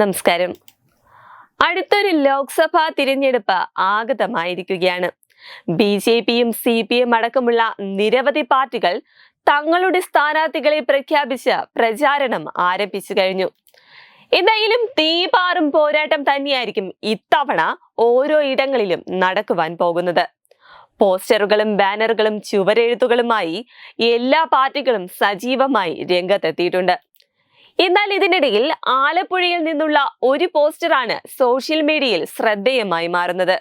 നമസ്കാരം. അടുത്തൊരു ലോക്സഭാ തിരഞ്ഞെടുപ്പ് ആഗതമായിരിക്കുകയാണ്. ബി ജെ പിയും സി പി എം അടക്കമുള്ള നിരവധി പാർട്ടികൾ തങ്ങളുടെ സ്ഥാനാർത്ഥികളെ പ്രഖ്യാപിച്ച് പ്രചാരണം ആരംഭിച്ചു കഴിഞ്ഞു. എന്തായാലും തീപാറും പോരാട്ടം തന്നെയായിരിക്കും ഇത്തവണ ഓരോ ഇടങ്ങളിലും നടക്കുവാൻ പോകുന്നത്. പോസ്റ്ററുകളും ബാനറുകളും ചുവരെഴുത്തുകളുമായി എല്ലാ പാർട്ടികളും സജീവമായി രംഗത്തെത്തിയിട്ടുണ്ട്. എന്നാൽ ഇതിനിടയിൽ ആലപ്പുഴയിൽ നിന്നുള്ള ഒരു പോസ്റ്ററാണ് സോഷ്യൽ മീഡിയയിൽ ശ്രദ്ധേയമായി മാറുന്നത്.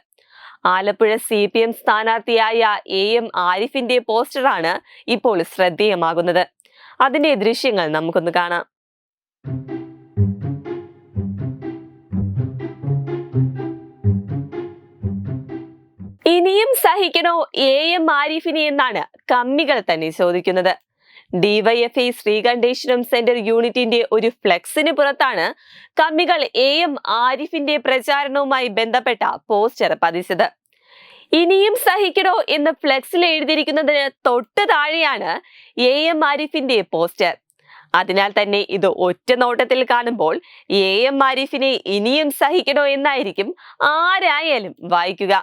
ആലപ്പുഴ സി പി എം സ്ഥാനാർത്ഥിയായ എ എം ആരിഫിന്റെ പോസ്റ്ററാണ് ഇപ്പോൾ ശ്രദ്ധേയമാകുന്നത്. അതിന്റെ ദൃശ്യങ്ങൾ നമുക്കൊന്ന് കാണാം. ഇനിയും സഹിക്കണോ എ എം ആരിഫിനെ എന്നാണ് കമ്മികൾ തന്നെ ചോദിക്കുന്നത്. ഡിവൈഎഫ്ഐ ശ്രീകണ്ഠേശ്വരം സെന്റർ യൂണിറ്റിന്റെ ഒരു ഫ്ലെക്സിന് പുറത്താണ് കമ്മികൾ എ എം ആരിഫിന്റെ പ്രചാരണവുമായി ബന്ധപ്പെട്ട പോസ്റ്റർ പതിച്ചത്. ഇനിയും സഹിക്കണോ എന്ന് ഫ്ലെക്സിൽ എഴുതിയിരിക്കുന്നതിന് തൊട്ട് താഴെയാണ് എ എം ആരിഫിന്റെ പോസ്റ്റർ. അതിനാൽ തന്നെ ഇത് ഒറ്റ നോട്ടത്തിൽ കാണുമ്പോൾ എ എം ആരിഫിനെ ഇനിയും സഹിക്കണോ എന്നായിരിക്കും ആരായാലും വായിക്കുക.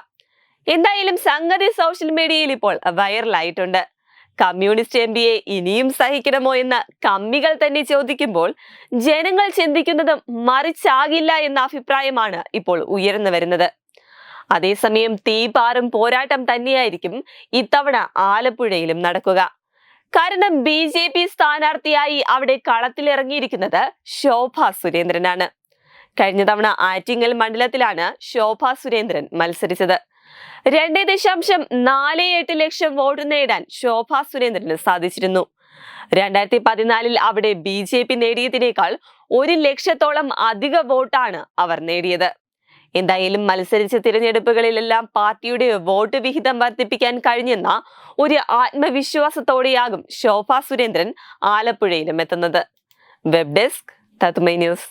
എന്തായാലും സംഗതി സോഷ്യൽ മീഡിയയിൽ ഇപ്പോൾ വൈറലായിട്ടുണ്ട് കമ്മ്യൂണിസ്റ്റ് എം ഇനിയും സഹിക്കണമോ എന്ന് കമ്മികൾ തന്നെ ചോദിക്കുമ്പോൾ ജനങ്ങൾ ചിന്തിക്കുന്നത് മറിച്ചാകില്ല എന്ന അഭിപ്രായമാണ് ഇപ്പോൾ ഉയർന്നു വരുന്നത്. അതേസമയം തീപാറും പോരാട്ടം തന്നെയായിരിക്കും ഇത്തവണ ആലപ്പുഴയിലും നടക്കുക. കാരണം ബി ജെ പി സ്ഥാനാർത്ഥിയായി അവിടെ കളത്തിലിറങ്ങിയിരിക്കുന്നത് ശോഭ സുരേന്ദ്രനാണ്. കഴിഞ്ഞ തവണ ആറ്റിങ്ങൽ മണ്ഡലത്തിലാണ് ശോഭ സുരേന്ദ്രൻ മത്സരിച്ചത്. രണ്ട് ദശാംശം നാല് എട്ട് ലക്ഷം വോട്ട് നേടാൻ ശോഭ സുരേന്ദ്രന് സാധിച്ചിരുന്നു. രണ്ടായിരത്തി പതിനാലിൽ അവിടെ ബി ജെ പി നേടിയതിനേക്കാൾ ഒരു ലക്ഷത്തോളം അധിക വോട്ടാണ് അവർ നേടിയത്. എന്തായാലും മത്സരിച്ച തിരഞ്ഞെടുപ്പുകളിലെല്ലാം പാർട്ടിയുടെ വോട്ട് വിഹിതം വർദ്ധിപ്പിക്കാൻ കഴിഞ്ഞെന്ന ഒരു ആത്മവിശ്വാസത്തോടെയാകും ശോഭ സുരേന്ദ്രൻ ആലപ്പുഴയിലും എത്തുന്നത്. വെബ് ഡെസ്ക് തത്മൈ ന്യൂസ്.